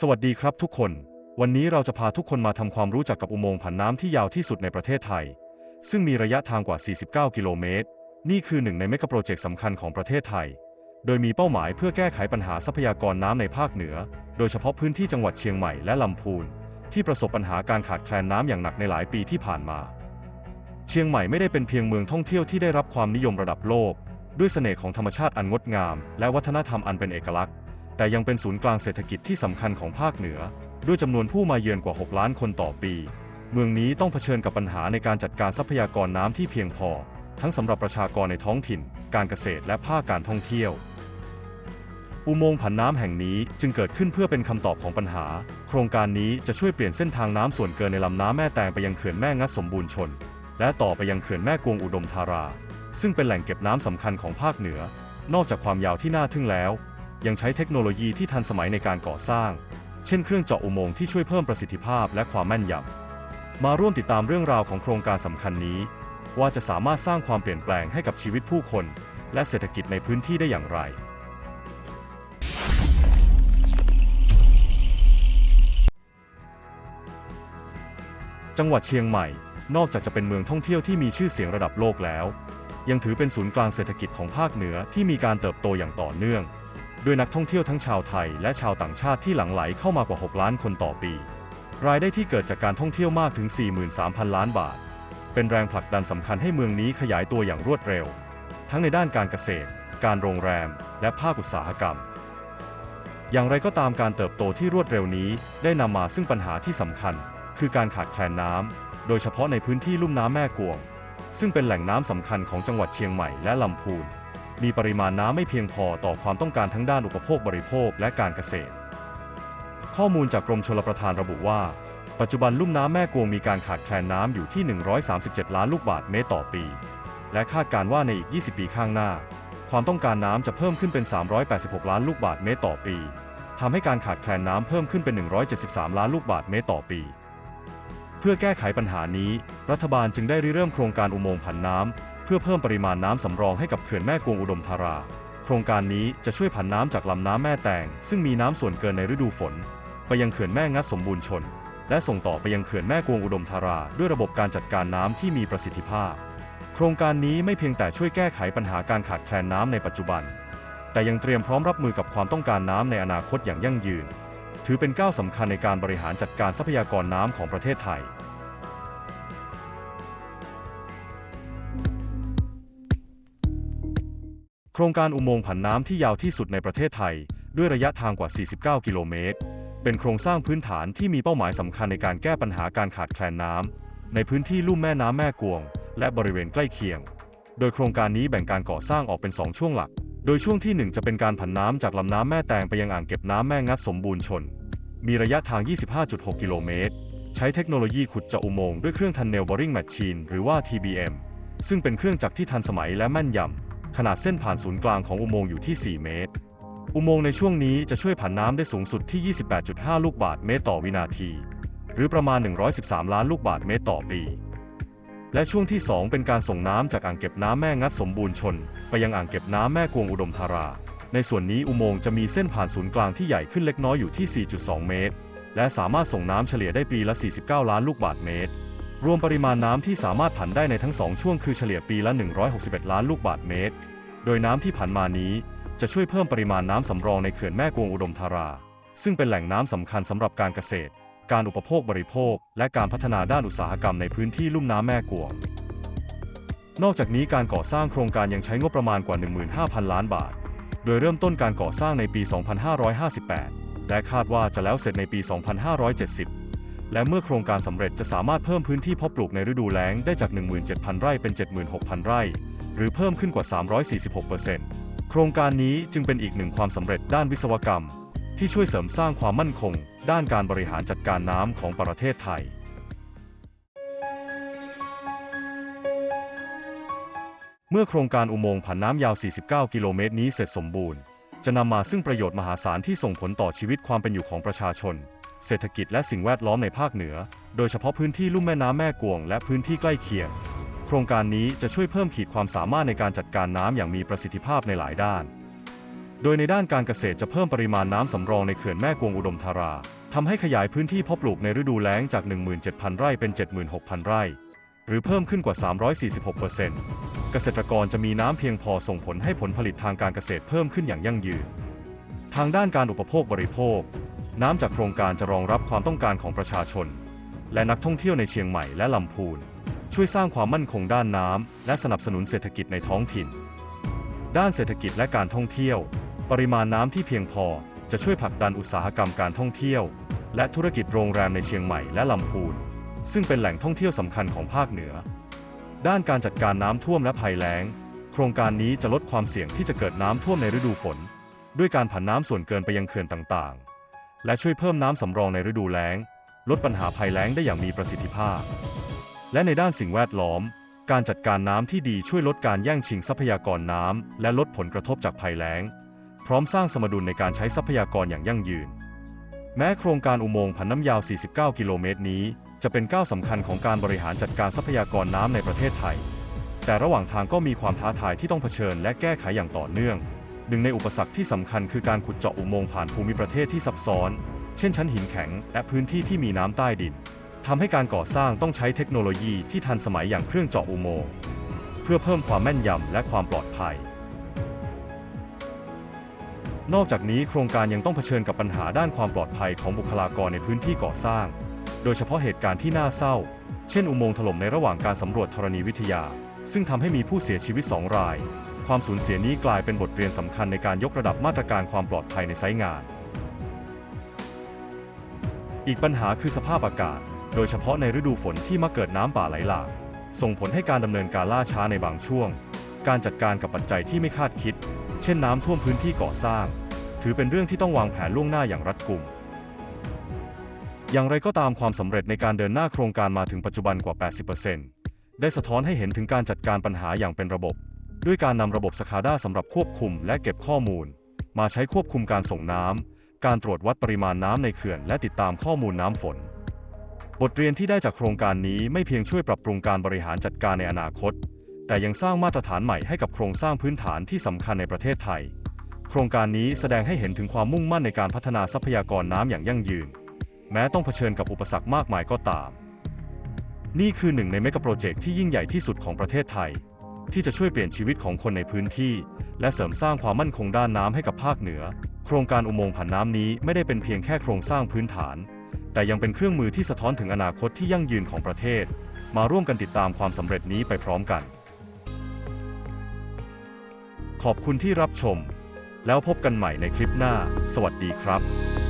สวัสดีครับทุกคน วันนี้เราจะพาทุกคนมาทำความรู้จักกับอุโมงค์ผันน้ำที่ยาวที่สุดในประเทศไทย ซึ่งมีระยะทางกว่า 49 กิโลเมตร นี่คือหนึ่งในเมกะโปรเจกต์สำคัญของประเทศไทย โดยมีเป้าหมายเพื่อแก้ไขปัญหาทรัพยากรน้ำในภาคเหนือ โดยเฉพาะพื้นที่จังหวัดเชียงใหม่และลำพูน ที่ประสบปัญหาการขาดแคลนน้ำอย่างหนักในหลายปีที่ผ่านมา เชียงใหม่ไม่ได้เป็นเพียงเมืองท่องเที่ยวที่ได้รับความนิยมระดับโลก ด้วยเสน่ห์ของธรรมชาติอันงดงาม และวัฒนธรรมอันเป็นเอกลักษณ์ แต่ยังเป็นศูนย์กลางเศรษฐกิจที่สำคัญของภาคเหนือ ด้วยจำนวนผู้มาเยือนกว่า 6 ล้านคนต่อปี เมืองนี้ต้องเผชิญกับปัญหาในการจัดการทรัพยากรน้ำที่เพียงพอ ทั้งสำหรับประชากรในท้องถิ่น การเกษตรและภาคการท่องเที่ยว อุโมงค์ผันน้ำแห่งนี้จึงเกิดขึ้นเพื่อเป็นคำตอบของปัญหา โครงการนี้จะช่วยเปลี่ยนเส้นทางน้ำส่วนเกินในลำน้ำแม่แตงไปยังเขื่อนแม่งัดสมบูรณ์ชน และต่อไปยังเขื่อนแม่กวงอุดมธารา ซึ่งเป็นแหล่งเก็บน้ำสำคัญของภาคเหนือ นอกจากความยาวที่น่าทึ่งแล้ว ยังใช้เทคโนโลยีที่ทันสมัยในการก่อสร้าง เช่นเครื่องเจาะอุโมงค์ที่ช่วยเพิ่มประสิทธิภาพและความแม่นยำ มาร่วมติดตามเรื่องราวของโครงการสำคัญนี้ ว่าจะสามารถสร้างความเปลี่ยนแปลงให้กับชีวิตผู้คน และเศรษฐกิจในพื้นที่ได้อย่างไรจังหวัดเชียงใหม่ นอกจากจะเป็นเมืองท่องเที่ยวที่มีชื่อเสียงระดับโลกแล้ว ยังถือเป็นศูนย์กลางเศรษฐกิจของภาคเหนือที่มีการเติบโตอย่างต่อเนื่อง ด้วยนักท่องเที่ยวทั้งชาวไทยและชาวต่างชาติที่หลั่งไหลเข้ามากว่า 6 ล้านคนต่อปี รายได้ที่เกิดจากการท่องเที่ยวมากถึง 43,000 ล้านบาท เป็นแรงผลักดันสำคัญให้เมืองนี้ขยายตัวอย่างรวดเร็ว ทั้งในด้านการเกษตร การโรงแรม และภาคอุตสาหกรรม อย่างไรก็ตามการเติบโตที่รวดเร็วนี้ได้นำมาซึ่งปัญหาที่สำคัญ คือการขาดแคลนน้ำโดยเฉพาะในพื้นที่ลุ่มน้ำแม่กวง ซึ่งเป็นแหล่งน้ำสำคัญของจังหวัดเชียงใหม่และลำพูน มีปริมาณน้ำไม่เพียงพอต่อความต้องการทั้งด้านอุปโภคบริโภคและการเกษตร ข้อมูลจากกรมชลประทานระบุว่า ปัจจุบันลุ่มน้ำแม่กวงมีการขาดแคลนน้ำอยู่ที่ 137 ล้านลูกบาศก์เมตรต่อปี และคาดการว่าในอีก 20 ปีข้างหน้า ความต้องการน้ำจะเพิ่มขึ้นเป็น 386 ล้านลูกบาศก์เมตรต่อปีทำให้การขาดแคลนน้ำเพิ่มขึ้นเป็น 173 ล้านลูกบาศก์เมตรต่อปีเพื่อแก้ไขปัญหานี้ รัฐบาลจึงได้ริเริ่มโครงการอุโมงค์ผันน้ำ เพื่อเพิ่มปริมาณน้ำสำรองให้กับเขื่อนแม่กวงอุดมธารา โครงการนี้จะช่วยผันน้ำจากลำน้ำแม่แตง ซึ่งมีน้ำส่วนเกินในฤดูฝน ไปยังเขื่อนแม่งัดสมบูรณ์ชน และส่งต่อไปยังเขื่อนแม่กวงอุดมธารา ด้วยระบบการจัดการน้ำที่มีประสิทธิภาพ โครงการนี้ไม่เพียงแต่ช่วยแก้ไขปัญหาการขาดแคลนน้ำในปัจจุบัน แต่ยังเตรียมพร้อมรับมือกับความต้องการน้ำในอนาคตอย่างยั่งยืน ถือเป็นก้าวสำคัญในการบริหารจัดการทรัพยากรน้ำของประเทศไทย โครงการอุโมงค์ผันน้ำที่ยาวที่สุดในประเทศไทย ด้วยระยะทางกว่า 49 กิโลเมตร เป็นโครงสร้างพื้นฐานที่มีเป้าหมายสำคัญในการแก้ปัญหาการขาดแคลนน้ำในพื้นที่ลุ่มแม่น้ำแม่กวง และบริเวณใกล้เคียง โดยโครงการนี้แบ่งการก่อสร้างออกเป็น 2 ช่วงหลัก โดยช่วงที่ 1 จะเป็นการผันน้ำจากลำน้ำแม่แตงไปยังอ่างเก็บน้ำแม่งัดสมบูรณ์ชน มีระยะทาง 25.6 กิโลเมตร ใช้เทคโนโลยีขุดเจาะอุโมงค์ด้วยเครื่อง Tunnel Boring Machine หรือว่า TBM ซึ่งเป็นเครื่องจักรที่ทันสมัยและแม่นยำ ขนาดเส้นผ่านศูนย์กลางของอุโมงค์อยู่ที่ 4 เมตร อุโมงค์ในช่วงนี้จะช่วยผันน้ำได้สูงสุดที่ 28.5 ลูกบาศก์เมตรต่อวินาที หรือประมาณ 113 ล้านลูกบาศก์เมตรต่อปี และช่วงที่ 2 เป็นการส่งน้ำจากอ่างเก็บน้ำแม่งัดสมบูรณ์ชน ไปยังอ่างเก็บน้ำแม่กวงอุดมธารา ในส่วนนี้อุโมงค์จะมีเส้นผ่านศูนย์กลางที่ใหญ่ขึ้นเล็กน้อยอยู่ที่ 4.2 เมตร และสามารถส่งน้ำเฉลี่ยได้ปีละ 49 ล้านลูกบาศก์เมตร รวมปริมาณน้ำที่สามารถผันได้ในทั้งสองช่วงคือเฉลี่ยปีละ 161 ล้านลูกบาศก์เมตร โดยน้ำที่ผันมานี้จะช่วยเพิ่มปริมาณน้ำสำรองในเขื่อนแม่กวงอุดมธารา ซึ่งเป็นแหล่งน้ำสำคัญสำหรับการเกษตร การอุปโภคบริโภค และการพัฒนาด้านอุตสาหกรรมในพื้นที่ลุ่มน้ำแม่กวง นอกจากนี้การก่อสร้างโครงการยังใช้งบประมาณกว่า 15,000 ล้านบาท โดยเริ่มต้นการก่อสร้างในปี 2558 และคาดว่าจะแล้วเสร็จในปี 2570 และเมื่อโครงการสำเร็จจะสามารถเพิ่มพื้นที่เพาะปลูกในฤดูแล้งได้จาก 17,000 ไร่เป็น 76,000 ไร่ หรือเพิ่มขึ้นกว่า 346%โครงการนี้จึงเป็นอีกหนึ่งความสำเร็จด้านวิศวกรรม ที่ช่วยเสริมสร้างความมั่นคง ด้านการบริหารจัดการน้ำของประเทศไทยเมื่อโครงการอุโมงค์ผันน้ำยาว 49 กิโลเมตรนี้เสร็จสมบูรณ์ จะนำมาซึ่งประโยชน์มหาศาลที่ส่งผลต่อชีวิตความเป็นอยู่ของประชาชน เศรษฐกิจและสิ่งแวดล้อมในภาคเหนือ โดยเฉพาะพื้นที่ลุ่มแม่น้ำแม่กวง และพื้นที่ใกล้เคียง โครงการนี้จะช่วยเพิ่มขีดความสามารถในการจัดการน้ำอย่างมีประสิทธิภาพในหลายด้าน โดยในด้านการเกษตรจะเพิ่มปริมาณน้ำสำรองในเขื่อนแม่กวงอุดมธาราทำให้ขยายพื้นที่เพาะปลูกในฤดูแล้งจาก 17,000 ไร่เป็น 76,000 ไร่ หรือเพิ่มขึ้นกว่า 346%เกษตรกรจะมีน้ำเพียงพอส่งผลให้ผลผลิตทางการเกษตรเพิ่มขึ้นอย่างยั่งยืน ทางด้านการอุปโภคบริโภค น้ำจากโครงการจะรองรับความต้องการของประชาชน และนักท่องเที่ยวในเชียงใหม่และลำพูน ช่วยสร้างความมั่นคงด้านน้ำและสนับสนุนเศรษฐกิจในท้องถิ่น ด้านเศรษฐกิจและการท่องเที่ยว ปริมาณน้ำที่เพียงพอจะช่วยผลักดันอุตสาหกรรมการท่องเที่ยว และธุรกิจโรงแรมในเชียงใหม่และลำพูน ซึ่งเป็นแหล่งท่องเที่ยวสำคัญของภาคเหนือ ด้านการจัดการน้ำท่วมและภัยแล้ง โครงการนี้จะลดความเสี่ยงที่จะเกิดน้ำท่วมในฤดูฝน ด้วยการผันน้ำส่วนเกินไปยังเขื่อนต่างๆ และช่วยเพิ่มน้ำสำรองในฤดูแล้ง ลดปัญหาภัยแล้งได้อย่างมีประสิทธิภาพ และในด้านสิ่งแวดล้อม การจัดการน้ำที่ดีช่วยลดการแย่งชิงทรัพยากรน้ำและลดผลกระทบจากภัยแล้ง พร้อมสร้างสมดุลในการใช้ทรัพยากรอย่างยั่งยืน แม้โครงการอุโมงค์ผันน้ำยาว 49 กิโลเมตรนี้ จะเป็นก้าวสำคัญของการบริหารจัดการทรัพยากรน้ำในประเทศไทย แต่ระหว่างทางก็มีความท้าทายที่ต้องเผชิญและแก้ไขอย่างต่อเนื่อง หนึ่งในอุปสรรคที่สำคัญคือการขุดเจาะอุโมงค์ผ่านภูมิประเทศที่ซับซ้อน เช่นชั้นหินแข็ง และพื้นที่ที่มีน้ำใต้ดินทำให้การก่อสร้างต้องใช้เทคโนโลยีที่ทันสมัยอย่างเครื่องเจาะอุโมงค์เพื่อเพิ่มความแม่นยำและความปลอดภัย นอกจากนี้โครงการยังต้องเผชิญกับปัญหาด้านความปลอดภัยของบุคลากรในพื้นที่ก่อสร้าง โดยเฉพาะเหตุการณ์ที่น่าเศร้า เช่นอุโมงค์ถล่มในระหว่างการสำรวจธรณีวิทยา ซึ่งทำให้มีผู้เสียชีวิต 2 ราย ความสูญเสียนี้กลายเป็นบทเรียนสำคัญในการยกระดับมาตรการความปลอดภัยในไซต์งาน อีกปัญหาคือสภาพอากาศ โดยเฉพาะในฤดูฝนที่มักเกิดน้ำป่าไหลหลากส่งผลให้การดำเนินการล่าช้าในบางช่วง การจัดการกับปัจจัยที่ไม่คาดคิด เช่นน้ำท่วมพื้นที่ก่อสร้าง ถือเป็นเรื่องที่ต้องวางแผนล่วงหน้าอย่างรัดกุม อย่างไรก็ตามความสำเร็จในการเดินหน้าโครงการมาถึงปัจจุบันกว่า 80%ได้สะท้อนให้เห็นถึงการจัดการปัญหาอย่างเป็นระบบ ด้วยการนำระบบสคาด้าสำหรับควบคุมและเก็บข้อมูล มาใช้ควบคุมการส่งน้ำ การตรวจวัดปริมาณน้ำในเขื่อน และติดตามข้อมูลน้ำฝน บทเรียนที่ได้จากโครงการนี้ไม่เพียงช่วยปรับปรุงการบริหารจัดการในอนาคต แต่ยังสร้างมาตรฐานใหม่ให้กับโครงสร้างพื้นฐานที่สำคัญในประเทศไทย โครงการนี้แสดงให้เห็นถึงความมุ่งมั่นในการพัฒนาทรัพยากรน้ำอย่างยั่งยืน แม้ต้องเผชิญกับอุปสรรคมากมายก็ตาม นี่คือหนึ่งในเมกะโปรเจกต์ที่ยิ่งใหญ่ที่สุดของประเทศไทย ที่จะช่วยเปลี่ยนชีวิตของคนในพื้นที่ และเสริมสร้างความมั่นคงด้านน้ำให้กับภาคเหนือ โครงการอุโมงค์ผ่านน้ำนี้ไม่ได้เป็นเพียงแค่โครงสร้างพื้นฐาน แต่ยังเป็นเครื่องมือที่สะท้อนถึงอนาคตที่ยั่งยืนของประเทศ มาร่วมกันติดตามความสำเร็จนี้ไปพร้อมกัน ขอบคุณที่รับชม แล้วพบกันใหม่ในคลิปหน้า สวัสดีครับ